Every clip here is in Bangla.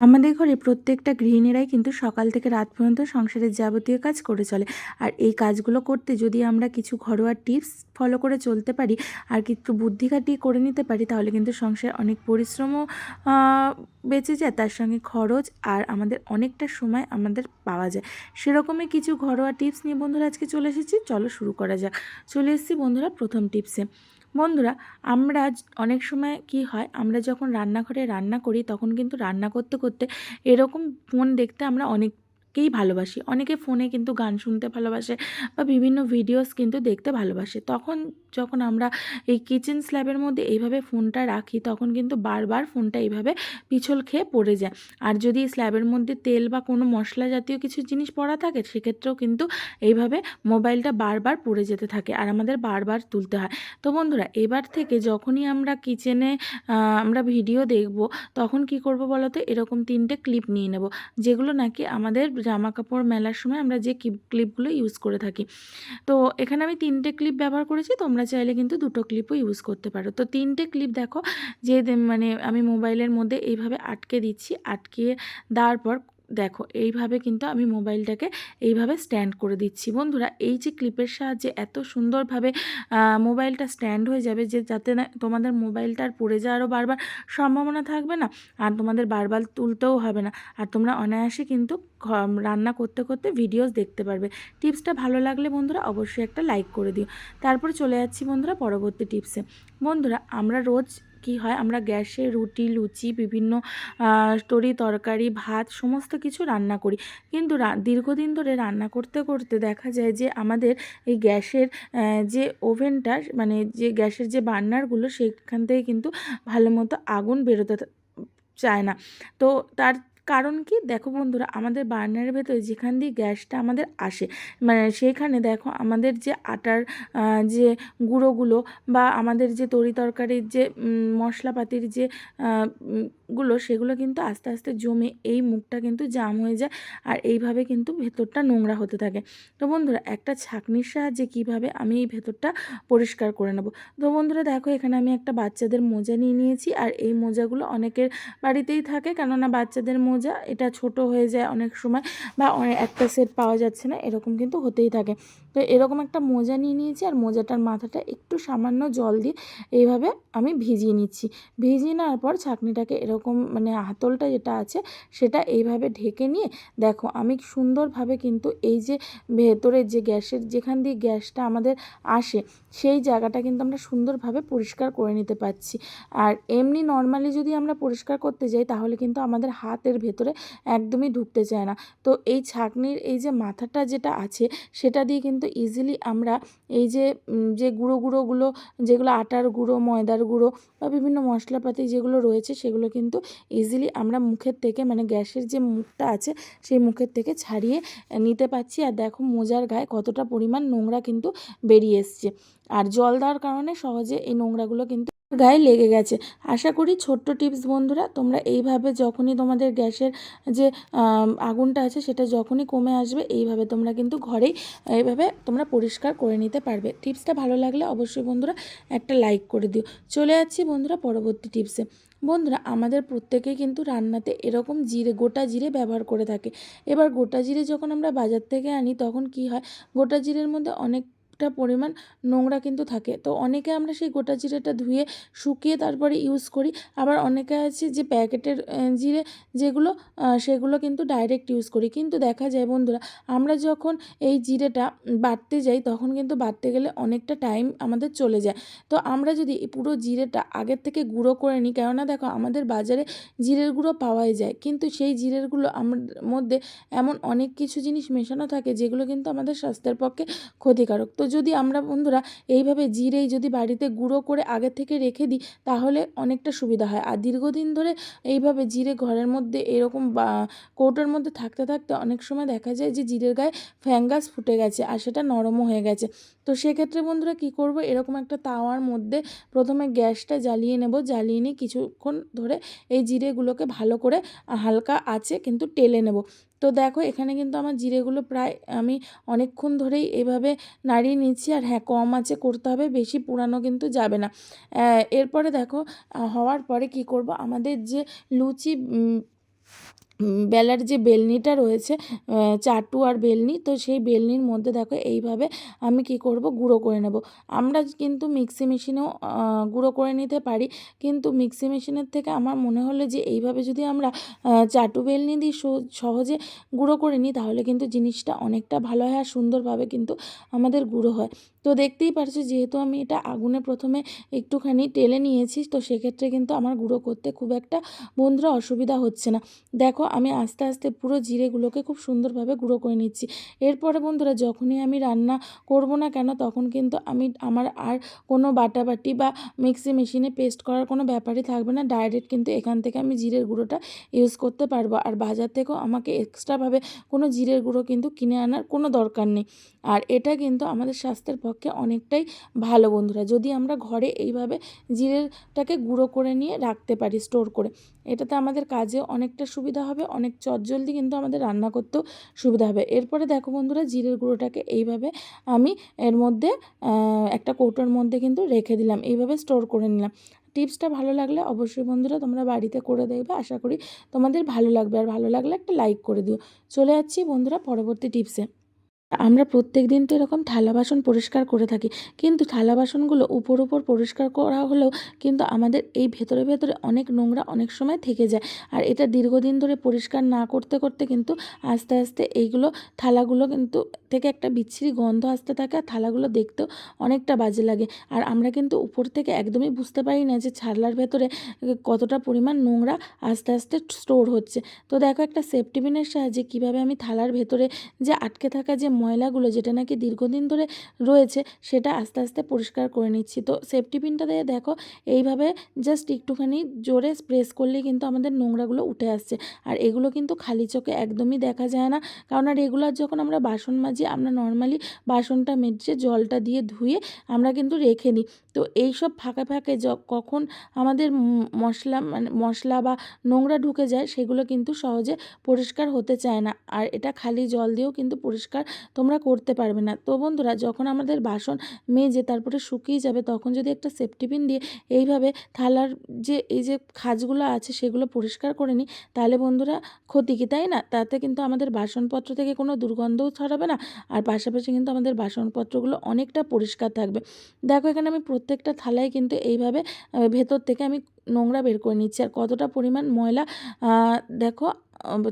আমাদের ঘরে প্রত্যেকটা গৃহিণীরাই কিন্তু সকাল থেকে রাত পর্যন্ত সংসারের যাবতীয় কাজ করে চলে। আর এই কাজগুলো করতে যদি আমরা কিছু ঘরোয়া টিপস ফলো করে চলতে পারি, আর কিছু বুদ্ধি খাটিয়ে করে নিতে পারি, তাহলে কিন্তু সংসারে অনেক পরিশ্রমও বেঁচে যায়। তার সঙ্গে খরচ আর আমাদের অনেকটা সময় আমাদের পাওয়া যায়। সেরকমই কিছু ঘরোয়া টিপস নিয়ে বন্ধুরা আজকে চলে এসেছি। চলো শুরু করা যাক। চলে এসেছি বন্ধুরা প্রথম টিপসে। বন্ধুরা, আমরা অনেক সময় কি হয়, আমরা যখন রান্নাঘরে রান্না করি, তখন কিন্তু রান্না করতে করতে এরকম ফোন দেখতে আমরা অনেককেই ভালোবাসি। অনেকে ফোনে কিন্তু গান শুনতে ভালোবাসে বা বিভিন্ন ভিডিওস কিন্তু দেখতে ভালোবাসে। তখন যখন আমরা এই কিচেন স্ল্যাবের মধ্যে এইভাবে ফোনটা রাখি, তখন কিন্তু বারবার ফোনটা এইভাবে পিছল খেয়ে পড়ে যায়। আর যদি স্ল্যাবের মধ্যে তেল বা কোনো মশলা জাতীয় কিছু জিনিস পড়া থাকে, সেক্ষেত্রেও কিন্তু এইভাবে মোবাইলটা বারবার পড়ে যেতে থাকে আর আমাদের বারবার তুলতে হয়। তো বন্ধুরা, এবার থেকে যখনই আমরা কিচেনে আমরা ভিডিও দেখব, তখন কি করব বলো তো এরকম তিনটে ক্লিপ নিয়ে নেব, যেগুলো নাকি আমাদের জামা কাপড় মেলার সময় আমরা যে ক্লিপগুলো ইউজ করে থাকি। তো এখানে আমি তিনটে ক্লিপ ব্যবহার করেছি, তোমরা চাইলে কিন্তু দুটো ক্লিপও ইউজ করতে পারো। তো তিনটে ক্লিপ দেখো, যে মানে আমি মোবাইলের মধ্যে এইভাবে আটকে দিচ্ছি, আটকে দেওয়ার পর দেখো, এইভাবে কিন্তু আমি মোবাইলটাকে এইভাবে স্ট্যান্ড করে দিচ্ছি। বন্ধুরা, এই যে ক্লিপের সাহায্যে এত সুন্দরভাবে মোবাইলটা স্ট্যান্ড হয়ে যাবে যে যাতে না তোমাদের মোবাইলটা আর পড়ে যাওয়ারও বারবার সম্ভাবনা থাকবে না, আর তোমাদের বারবার তুলতেও হবে না। আর তোমরা অনায়াসে কিন্তু রান্না করতে করতে ভিডিওস দেখতে পারবে। টিপসটা ভালো লাগলে বন্ধুরা অবশ্যই একটা লাইক করে দিও। তারপরে চলে যাচ্ছি বন্ধুরা পরবর্তী টিপসে। বন্ধুরা, আমরা রোজ কি হয়? আমরা গ্যাসে রুটি, লুচি, বিভিন্ন তরি, তরকারি, ভাত, সমস্ত কিছু রান্না করি। কিন্তু দীর্ঘদিন ধরে রান্না করতে করতে দেখা যায় যে, আমাদের এই গ্যাসের যে ওভেনটা মানে যে গ্যাসের যে বার্নারগুলো, সেখান থেকে কিন্তু ভালো মতো আগুন বেরোতে চায় না। তো তার কারণ কি? দেখো বন্ধুরা, আমাদের বার্নারের ভেতরে যেখান দিয়ে গ্যাসটা আমাদের আসে মানে সেইখানে দেখো আমাদের যে আটার যে গুঁড়োগুলো বা আমাদের যে তরি তরকারির যে মশলাপাতির যে গুলো, সেগুলো কিন্তু আস্তে আস্তে জমে এই মুখটা কিন্তু জাম হয়ে যায় আর এইভাবে কিন্তু ভেতরটা নোংরা হতে থাকে। তো বন্ধুরা, একটা ছাঁকনির সাহায্যে কীভাবে আমি এই ভেতরটা পরিষ্কার করে নেব? তো বন্ধুরা, দেখো এখানে আমি একটা বাচ্চাদের মোজা নিয়ে নিয়েছি আর এই মোজাগুলো অনেকের বাড়িতেই থাকে, কেননা বাচ্চাদের মোজা এটা ছোট হয়ে যায় অনেক সময় বা একটা সেট পাওয়া যাচ্ছে না, এরকম কিন্তু হতেই থাকে। তো এরকম একটা মোজা নিয়ে নিয়েছি আর মোজাটার মাথাটা একটু সামান্য জল দিয়ে এইভাবে আমি ভিজিয়ে নিচ্ছি। ভিজিয়ে নেওয়ার পর ছাঁকনিটাকে এরকম মানে হাতলটা যেটা আছে সেটা এইভাবে ঢেকে নিয়ে দেখো আমি সুন্দরভাবে কিন্তু এই যে ভেতরের যে গ্যাসের যেখান দিয়ে গ্যাসটা আমাদের আসে সেই জায়গাটা কিন্তু আমরা সুন্দরভাবে পরিষ্কার করে নিতে পারছি। আর এমনি নর্মালি যদি আমরা পরিষ্কার করতে যাই তাহলে কিন্তু আমাদের হাতের ভেতরে একদমই ঢুকতে চায় না। তো এই ছাঁকনির এই যে মাথাটা যেটা আছে, সেটা দিয়ে কিন্তু ইজিলি আমরা এই যে যে গুঁড়ো গুঁড়োগুলো যেগুলো আটার গুঁড়ো, ময়দার গুঁড়ো বা বিভিন্ন মশলাপাতি যেগুলো রয়েছে, সেগুলো কিন্তু ইজিলি আমরা মুখের থেকে মানে গ্যাসের যে মুখটা আছে, সেই মুখের থেকে ছাড়িয়ে নিতে পারছি। আর দেখো মোজার গায়ে কতটা পরিমাণ নোংরা কিন্তু বেরিয়ে এসছে। আর জল দেওয়ার কারণে সহজে এই নোংরাগুলো কিন্তু গায়ে লেগে গেছে। আশা করি ছোট্ট টিপস বন্ধুরা, তোমরা এইভাবে যখনই তোমাদের গ্যাসের যে আগুনটা আছে সেটা যখনই কমে আসবে, এইভাবে তোমরা কিন্তু ঘরেই এইভাবে তোমরা পরিষ্কার করে নিতে পারবে। টিপসটা ভালো লাগলে অবশ্যই বন্ধুরা একটা লাইক করে দিও। চলে যাচ্ছি বন্ধুরা পরবর্তী টিপসে বন্ধুরা, আমাদের প্রত্যেকেই কিন্তু রান্নাতে এরকম জিরে, গোটা জিরে ব্যবহার করে থাকে। এবার গোটা জিরে যখন আমরা বাজার থেকে আনি, তখন কি হয়? গোটা জিরের মধ্যে অনেকটা পরিমাণ নোংরা কিন্তু থাকে। তো অনেকে আমরা সেই গোটা জিরেটা ধুয়ে শুকিয়ে তারপরে ইউজ করি। আবার অনেকে আছে যে প্যাকেটের জিরে যেগুলো সেগুলো কিন্তু ডাইরেক্ট ইউজ করি। কিন্তু দেখা যায় বন্ধুরা, আমরা যখন এই জিরেটা বাটতে যাই, তখন কিন্তু বাটতে গেলে অনেকটা টাইম আমাদের চলে যায়। তো আমরা যদি পুরো জিরেটা আগের থেকে গুঁড়ো করে নিই, কেননা দেখো আমাদের বাজারে জিরের গুঁড়ো পাওয়াই যায়। কিন্তু সেই জিরের আমার মধ্যে এমন অনেক কিছু জিনিস মেশানো থাকে, যেগুলো কিন্তু আমাদের স্বাস্থ্যের পক্ষে ক্ষতিকারক। তো যদি আমরা বন্ধুরা এইভাবে জিরেই যদি বাড়িতে গুঁড়ো করে আগে থেকে রেখে দিই, তাহলে অনেকটা সুবিধা হয়। আর দীর্ঘদিন ধরে এইভাবে জিরে ঘরের মধ্যে এরকম কৌটোর মধ্যে থাকতে থাকতে অনেক সময় দেখা যায় যে জিরের গায়ে ফ্যাঙ্গাস ফুটে গেছে আর সেটা নরমও হয়ে গেছে। তো সেক্ষেত্রে বন্ধুরা কী করব? এরকম একটা তাওয়ার মধ্যে প্রথমে গ্যাসটা জ্বালিয়ে নেব। জ্বালিয়ে নিয়ে কিছুক্ষণ ধরে এই জিরেগুলোকে ভালো করে হালকা আছে কিন্তু টেলে নেব। তো দেখো এখানে কিন্তু আমার জিরেগুলো প্রায় আমি অনেকক্ষণ ধরেই এভাবে নাড়িয়ে নিচ্ছি। আর হ্যাঁ কম আছে করতে হবে, বেশি পুরানো কিন্তু যাবে না। এরপরে দেখো হওয়ার পরে কি করব? আমাদের যে লুচি বেলার যে বেলনিটা রয়েছে চাটু আর বেলনি, তো সেই বেলনির মধ্যে দেখো এইভাবে আমি কি করব, গুঁড়ো করে নেব। আমরা কিন্তু মিক্সি মেশিনেও গুঁড়ো করে নিতে পারি, কিন্তু মিক্সি মেশিনের থেকে আমার মনে হলো যে এইভাবে যদি আমরা চাটু বেলনি দিয়ে সহ- সহজে গুঁড়ো করে নিই, তাহলে কিন্তু জিনিসটা অনেকটা ভালো হয় আর সুন্দরভাবে কিন্তু আমাদের গুঁড়ো হয়। তো দেখতেই পারছ যেহেতু আমি এটা আগুনে প্রথমে একটুখানি টেলে নিয়েছি, তো সেক্ষেত্রে কিন্তু আমার গুঁড়ো করতে খুব একটা বন্ধুরা অসুবিধা হচ্ছে না। দেখো আমি আস্তে আস্তে পুরো জিরেগুলোকে খুব সুন্দরভাবে গুঁড়ো করে নিচ্ছি। এরপরে বন্ধুরা যখনই আমি রান্না করব না কেন, তখন কিন্তু আমি আমার আর কোনো বাটাবাটি বা মিক্সি মেশিনে পেস্ট করার কোনো ব্যাপারই থাকবে না, ডাইরেক্ট কিন্তু এখান থেকে আমি জিরের গুঁড়োটা ইউজ করতে পারব। আর বাজার থেকেও আমাকে এক্সট্রাভাবে কোনো জিরের গুঁড়ো কিন্তু কিনে আনার কোনো দরকার নেই। আর এটা কিন্তু আমাদের স্বাস্থ্যের অনেকটাই ভালো বন্ধুরা। যদি আমরা ঘরে এইভাবে জিরেটাকে গুঁড়ো করে নিয়ে রাখতে পারি স্টোর করে, এটাতে আমাদের কাজে অনেকটা সুবিধা হবে, অনেক চটজলদি কিন্তু আমাদের রান্না করতেও সুবিধা হবে। এরপরে দেখো বন্ধুরা, জিরের গুঁড়োটাকে এইভাবে আমি এর মধ্যে একটা কৌটোর মধ্যে কিন্তু রেখে দিলাম, এইভাবে স্টোর করে নিলাম। টিপসটা ভালো লাগলে অবশ্যই বন্ধুরা তোমরা বাড়িতে করে দেখবে, আশা করি তোমাদের ভালো লাগবে। আর ভালো লাগলে একটা লাইক করে দিও। চলে যাচ্ছি বন্ধুরা পরবর্তী টিপসে। আমরা প্রত্যেক দিন তো এরকম থালা বাসন পরিষ্কার করে থাকি, কিন্তু থালা বাসনগুলো উপর উপর পরিষ্কার করা হলেও কিন্তু আমাদের এই ভেতরে ভেতরে অনেক নোংরা অনেক সময় থেকে যায়। আর এটা দীর্ঘদিন ধরে পরিষ্কার না করতে করতে কিন্তু আস্তে আস্তে এইগুলো থালাগুলো কিন্তু থেকে একটা বিচ্ছিরি গন্ধ আসতে থাকে আর থালাগুলো দেখতেও অনেকটা বাজে লাগে। আর আমরা কিন্তু উপর থেকে একদমই বুঝতে পারি না যে ছাড়লার ভেতরে কতটা পরিমাণ নোংরা আস্তে আস্তে স্টোর হচ্ছে। তো দেখো একটা সেফটি পিনের সাহায্যে কীভাবে আমি থালার ভেতরে যে আটকে থাকা যে ময়লাগুলো যেটা নাকি দীর্ঘদিন ধরে রয়েছে, সেটা আস্তে আস্তে পরিষ্কার করে নিচ্ছি। তো সেফটি পিনটা দিয়ে দেখো, এইভাবে জাস্ট একটুখানি জোরে স্প্রেস করলেই কিন্তু আমাদের নোংরাগুলো উঠে আসছে। আর এগুলো কিন্তু খালি চোখে একদমই দেখা যায় না। কারণ আর রেগুলার যখন আমরা বাসন মাজি, আমরা নর্মালি বাসনটা মেজে জলটা দিয়ে ধুয়ে আমরা কিন্তু রেখে দিই তো এই সব ফাঁকে ফাঁকে কখন আমাদের মশলা মানে মশলা বা নোংরা ঢুকে যায়, সেগুলো কিন্তু সহজে পরিষ্কার হতে চায় না। আর এটা খালি জল দিয়েও কিন্তু পরিষ্কার তোমরা করতে পারবে না। তো বন্ধুরা, যখন আমাদের বাসন মেজে তারপরে শুকিয়ে যাবে, তখন যদি একটা সেফটি পিন দিয়ে এইভাবে থালার যে, এই যে খাজগুলো আছে, সেগুলো পরিষ্কার করে নিই, তাহলে বন্ধুরা ক্ষতি কি, তাই না? তাতে কিন্তু আমাদের বাসনপত্র থেকে কোনো দুর্গন্ধও ছড়াবে না, আর পাশাপাশি কিন্তু আমাদের বাসনপত্রগুলো অনেকটা পরিষ্কার থাকবে। দেখো, এখানে আমি প্রত্যেকটা থালায় কিন্তু এইভাবে ভেতর থেকে আমি নোংরা বের করে নিচ্ছি, আর কতটা পরিমাণ ময়লা দেখো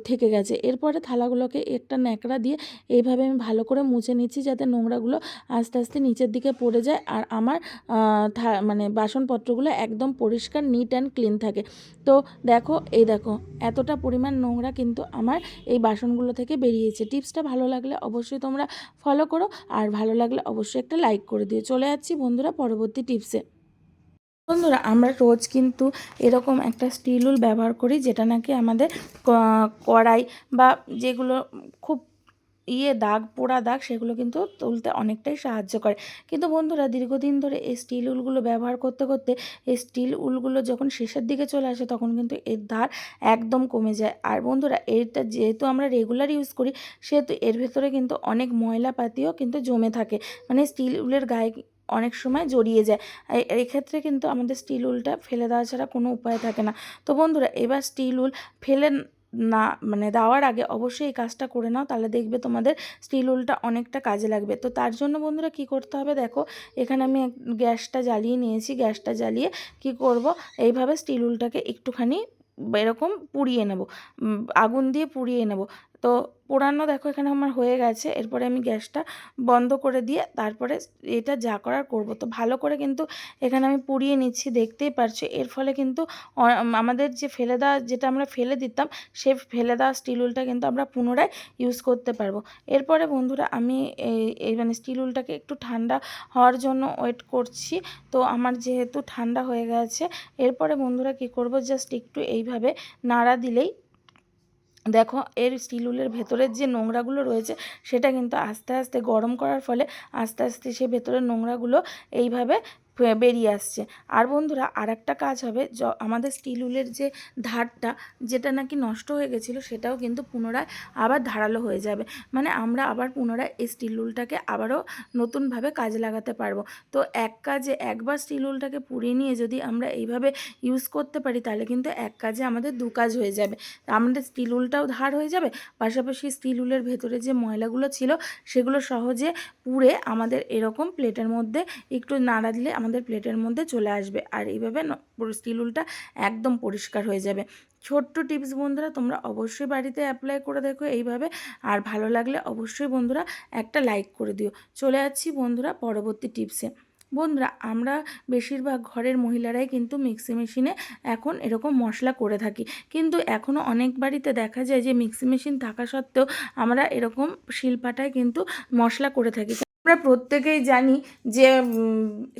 থেকে গেছে। এরপরে থালাগুলোকে একটা ন্যাকড়া দিয়ে এইভাবে আমি ভালো করে মুছে নিচ্ছি যাতে নোংরাগুলো আস্তে আস্তে নিচের দিকে পড়ে যায়। আর আমার মানে বাসনপত্রগুলো একদম পরিষ্কার নিট অ্যান্ড ক্লিন থাকে। তো দেখো, এই দেখো, এতটা পরিমাণ নোংরা কিন্তু আমার এই বাসনগুলো থেকে বেরিয়েছে। টিপসটা ভালো লাগলে অবশ্যই তোমরা ফলো করো। আর ভালো লাগলে অবশ্যই একটা লাইক করে দিও। চলে যাচ্ছি বন্ধুরা পরবর্তী টিপসে। বন্ধুরা, আমরা রোজ কিন্তু এরকম একটা স্টিল উল ব্যবহার করি যেটা নাকি আমাদের কড়াই বা যেগুলো খুব ইয়ে দাগ, পোড়া দাগ, সেগুলো কিন্তু তুলতে অনেকটাই সাহায্য করে। কিন্তু বন্ধুরা, দীর্ঘদিন ধরে এই স্টিল উলগুলো ব্যবহার করতে করতে এই স্টিল উলগুলো যখন শেষের দিকে চলে আসে তখন কিন্তু এর ধার একদম কমে যায়। আর বন্ধুরা এটা যেহেতু আমরা রেগুলার ইউজ করি, সেহেতু এর ভেতরে কিন্তু অনেক ময়লা পাতিও কিন্তু জমে থাকে। মানে স্টিল উলের গায়ে অনেক সময় জড়িয়ে যায়। এক্ষেত্রে কিন্তু আমাদের স্টিল উলটা ফেলে দেওয়া ছাড়া কোনো উপায় থাকে না। তো বন্ধুরা, এবার স্টিল উল ফেলে না মানে দেওয়ার আগে অবশ্যই এই কাজটা করে নাও, তাহলে দেখবে তোমাদের স্টিল উলটা অনেকটা কাজে লাগবে। তো তার জন্য বন্ধুরা কি করতে হবে দেখো, এখানে আমি গ্যাসটা জ্বালিয়ে নিয়েছি, গ্যাসটা জ্বালিয়ে কি করব, এইভাবে স্টিল উলটাকে একটুখানি এরকম পুড়িয়ে নেব। আগুন দিয়ে পুড়িয়ে নেব। তো পোড়ানো দেখো এখানে আমার হয়ে গেছে, এরপরে আমি গ্যাসটা বন্ধ করে দিয়ে তারপরে এটা যা করার করব। তো ভালো করে কিন্তু এখানে আমি পুড়িয়ে নিচ্ছি, দেখতেই পারছি। এর ফলে কিন্তু আমাদের যে ফেলে দেওয়া, যেটা আমরা ফেলে দিতাম, সে ফেলে দেওয়া স্টিল উলটা কিন্তু আমরা পুনরায় ইউজ করতে পারব। এরপরে বন্ধুরা আমি এই মানে স্টিল উলটাকে একটু ঠান্ডা হওয়ার জন্য ওয়েট করছি। তো আমার যেহেতু ঠান্ডা হয়ে গেছে, এরপরে বন্ধুরা কি করব? জাস্ট একটু এইভাবে নাড়া দিলেই দেখো, এর স্টিল উলের ভেতরের যে নোংরাগুলো রয়েছে, সেটা কিন্তু আস্তে আস্তে গরম করার ফলে আস্তে আস্তে সে ভেতরের নোংরাগুলো এইভাবে বেরিয়ে আসছে। আর বন্ধুরা আর একটা কাজ হবে, য, আমাদের স্টিল উলের যে ধারটা, যেটা নাকি নষ্ট হয়ে গেছিল, সেটাও কিন্তু পুনরায় আবার ধারালো হয়ে যাবে। মানে আমরা আবার পুনরায় এই স্টিল উলটাকে আবারও নতুনভাবে কাজে লাগাতে পারব। তো এক কাজে একবার স্টিল উলটাকে পুড়িয়ে নিয়ে যদি আমরা এইভাবে ইউজ করতে পারি, তাহলে কিন্তু এক কাজে আমাদের দু কাজ হয়ে যাবে। আমাদের স্টিল উলটাও ধার হয়ে যাবে, পাশাপাশি স্টিল উলের ভেতরে যে ময়লাগুলো ছিল, সেগুলো সহজে পুড়ে আমাদের এরকম প্লেটের মধ্যে একটু নাড়া দিলে আমাদের প্লেটের মধ্যে চলে আসবে। আর এইভাবে স্টিল উলটা একদম পরিষ্কার হয়ে যাবে। ছোট্ট টিপস বন্ধুরা, তোমরা অবশ্যই বাড়িতে অ্যাপ্লাই করে দেখো এইভাবে। আর ভালো লাগলে অবশ্যই বন্ধুরা একটা লাইক করে দিও। চলে যাচ্ছি বন্ধুরা পরবর্তী টিপসে বন্ধুরা, আমরা বেশিরভাগ ঘরের মহিলারাই কিন্তু মিক্সি মেশিনে এখন এরকম মশলা করে থাকি। কিন্তু এখনও অনেক বাড়িতে দেখা যায় যে মিক্সি মেশিন থাকা সত্ত্বেও আমরা এরকম শিলপাটায় কিন্তু মশলা করে থাকি। আমরা প্রত্যেকেই জানি যে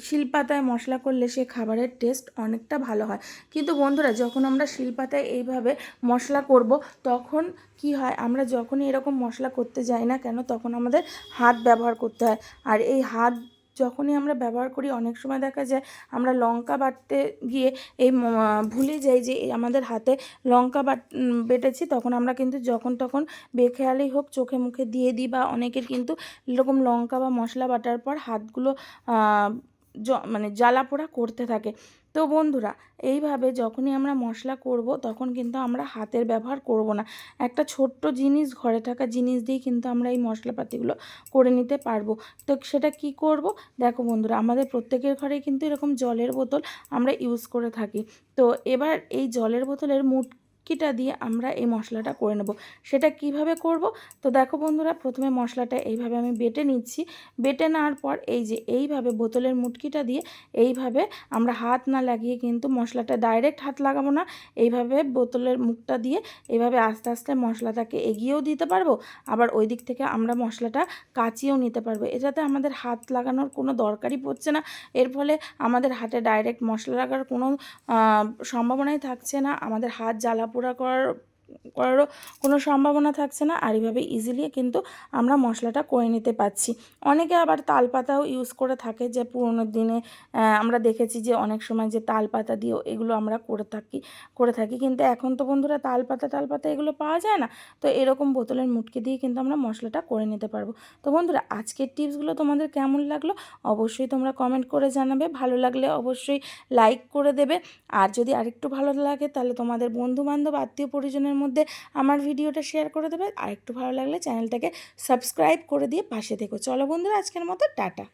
শিলপাতায় মশলা করলে সে খাবারের টেস্ট অনেকটা ভালো হয়। কিন্তু বন্ধুরা, যখন আমরা শিলপাতায় এইভাবে মশলা করব, তখন কি হয়? আমরা যখনই এরকম মশলা করতে যাই না কেন, তখন আমাদের হাত ব্যবহার করতে হয়। আর এই হাত যখনই আমরা ব্যবহার করি, অনেক সময় দেখা যায় আমরা লঙ্কা বাটতে গিয়ে এই ভুলে যাই যে আমাদের হাতে লঙ্কা বাট বেটেছি। তখন আমরা কিন্তু যখন তখন বেখেয়ালেই হোক, চোখে মুখে দিয়ে দিই বা অনেকের কিন্তু এরকম লঙ্কা বা মশলা বাটার পর হাতগুলো মানে জ্বালা পোড়া করতে থাকে। তো বন্ধুরা, এইভাবে যখনই আমরা মশলা করব, তখন কিন্তু আমরা হাতের ব্যবহার করব না। একটা ছোট্ট জিনিস, ঘরে থাকা জিনিস দিয়ে কিন্তু আমরা এই মশলাপাতিগুলো করে নিতে পারব। তো সেটা কি করব? দেখো বন্ধুরা, আমাদের প্রত্যেকের ঘরে কিন্তু এরকম জলের বোতল আমরা ইউজ করে থাকি। তো এবার এই জলের বোতলের মুটকিটা দিয়ে আমরা এই মশলাটা করে নেব। সেটা কীভাবে করব? তো দেখো বন্ধুরা, প্রথমে মশলাটা এইভাবে আমি বেটে নিচ্ছি। বেটে নেওয়ার পর এই যে এইভাবে বোতলের মুটকিটা দিয়ে এইভাবে আমরা হাত না লাগিয়ে কিন্তু মশলাটা ডাইরেক্ট হাত লাগাবো না। এইভাবে বোতলের মুখটা দিয়ে এইভাবে আস্তে আস্তে মশলাটাকে এগিয়েও দিতে পারব। আবার ওই দিক থেকে আমরা মশলাটা কাচিয়েও নিতে পারব। এটাতে আমাদের হাত লাগানোর কোনো দরকারই পড়ছে না। এর ফলে আমাদের হাতে ডাইরেক্ট মশলা লাগার কোনো সম্ভাবনাই থাকছে না। আমাদের হাত জ্বালা পোড়া করার করারও কোনো সম্ভাবনা থাকছে না আর এইভাবে ইজিলি কিন্তু আমরা মশলাটা করে নিতে পারছি। অনেকে আবার তালপাতাও ইউজ করে থাকে যে পুরোনো দিনে আমরা দেখেছি যে অনেক সময় যে তালপাতা দিয়েও এগুলো আমরা করে থাকি করে থাকি। কিন্তু এখন তো বন্ধুরা তালপাতা টালপাতা এগুলো পাওয়া যায় না। তো এরকম বোতলের মুটকে দিয়ে কিন্তু আমরা মশলাটা করে নিতে পারব। তো বন্ধুরা আজকের টিপসগুলো তোমাদের কেমন লাগল? অবশ্যই তোমরা কমেন্ট করে জানাবে। ভালো লাগলে অবশ্যই লাইক করে দেবে। আর যদি আরেকটু ভালো লাগে তাহলে তোমাদের বন্ধু বান্ধব আত্মীয় পরিজনের মধ্যে আমার ভিডিওটা শেয়ার করে দেবে। আর একটু ভালো লাগলে চ্যানেলটাকে সাবস্ক্রাইব করে দিয়ে পাশে থেকো। চলো বন্ধুরা, আজকের মতো টাটা।